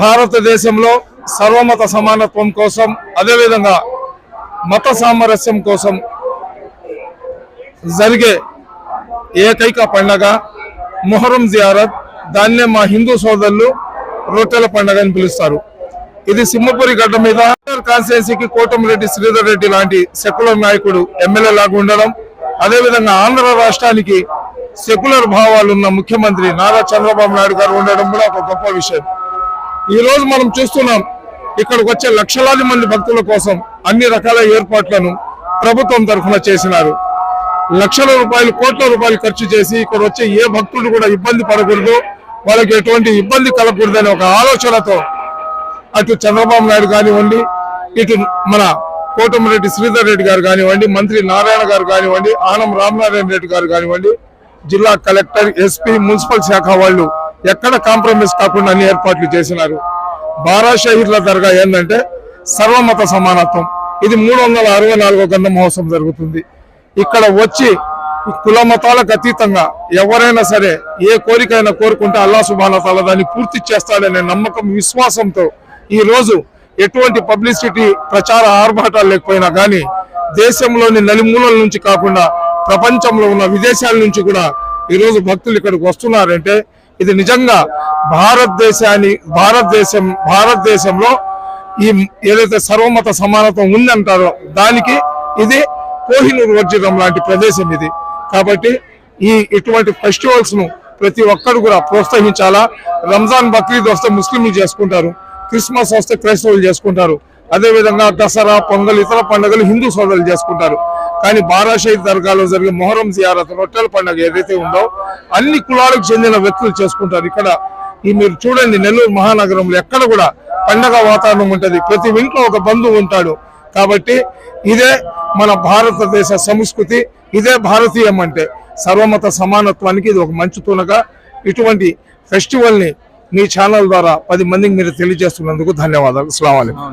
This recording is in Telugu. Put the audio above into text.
భారతదేశంలో సర్వమత సమానత్వం కోసం అదేవిధంగా మత సామరస్యం కోసం జరిగే ఏకైక పండగ మొహరం జియారత్. దాన్నే మా హిందూ సోదరులు రొట్టెల పండగ అని పిలుస్తారు. ఇది సింహపురి గడ్డ మీద కాన్స్టిట్యున్సీకి కోటమిరెడ్డి శ్రీధర్ రెడ్డి లాంటి సెక్యులర్ నాయకుడు ఎమ్మెల్యే లాగా ఉండడం అదేవిధంగా ఆంధ్ర రాష్ట్రానికి సెక్యులర్ భావాలున్న ముఖ్యమంత్రి నారా చంద్రబాబు నాయుడు గారు ఉండడం కూడా ఒక గొప్ప విషయం. ఈ రోజు మనం చూస్తున్నాం ఇక్కడికి వచ్చే లక్షలాది మంది భక్తుల కోసం అన్ని రకాల ఏర్పాట్లను ప్రభుత్వం తరఫున చేసినారు. లక్షల రూపాయలు కోట్ల రూపాయలు ఖర్చు చేసి ఇక్కడ వచ్చే ఏ భక్తుడు కూడా ఇబ్బంది పడకూడదు. వాళ్ళకి ఎటువంటి ఇబ్బంది కలగకూడదనే ఒక ఆలోచనతో అటు చంద్రబాబు నాయుడు కానివ్వండి ఇటు మన కోటమిరెడ్డి శ్రీధర్ రెడ్డి గారు కానివ్వండి మంత్రి నారాయణ గారు కానివ్వండి ఆనం రామనారాయణ రెడ్డి గారు కానివ్వండి జిల్లా కలెక్టర్ ఎస్పీ మున్సిపల్ శాఖ వాళ్ళు ఎక్కడ కాంప్రమైజ్ కాకుండా అన్ని ఏర్పాట్లు చేసినారు. బారా షహీద్ల దర్గా ఏంటంటే సర్వమత సమానత్వం. ఇది మూడు వందల అరవై నాలుగో గంధ మహోత్సవం జరుగుతుంది. ఇక్కడ వచ్చి కుల మతాలకు అతీతంగా ఎవరైనా సరే ఏ కోరికైనా కోరుకుంటే అల్లా సుబానతాల దాన్ని పూర్తి చేస్తాడనే నమ్మకం విశ్వాసంతో ఈ రోజు ఎటువంటి పబ్లిసిటీ ప్రచార ఆర్భాటాలు లేకపోయినా కానీ దేశంలోని నలుమూలల నుంచి కాకుండా ప్రపంచంలో ఉన్న విదేశాల నుంచి కూడా ఈరోజు భక్తులు ఇక్కడికి వస్తున్నారంటే ఇది నిజంగా భారతదేశాన్ని భారతదేశం భారతదేశంలో ఈ ఏదైతే సర్వమత సమానత్వం ఉందంటారో దానికి ఇది కోహినూరు వర్జితం లాంటి ప్రదేశం ఇది. కాబట్టి ఈ ఇటువంటి ఫెస్టివల్స్ను ప్రతి ఒక్కరు కూడా ప్రోత్సహించాలా? రంజాన్ బక్రీద్ వస్తే ముస్లింలు చేసుకుంటారు. క్రిస్మస్ వస్తే క్రైస్తవులు చేసుకుంటారు. అదే విధంగా దసరా పొంగల్ ఇతర పండుగలు హిందూ సోదరులు చేసుకుంటారు. కానీ బారాషహీద్ దర్గాలో జరిగే మొహరం జియారత్ రొట్టెల పండుగ ఏదైతే ఉందో అన్ని కులాలకు చెందిన వ్యక్తులు చేసుకుంటారు. ఇక్కడ ఈ మీరు చూడండి నెల్లూరు మహానగరంలో ఎక్కడ కూడా పండగ వాతావరణం ఉంటుంది. ప్రతి ఇంట్లో ఒక బంధువు ఉంటాడు. కాబట్టి ఇదే మన భారతదేశ సంస్కృతి ఇదే భారతీయం అంటే సర్వమత సమానత్వానికి ఇది ఒక మంచి తునగా ఇటువంటి ఫెస్టివల్ని మీ ఛానల్ ద్వారా పది మందికి మీరు తెలియజేస్తున్నందుకు ధన్యవాదాలు. అస్సలం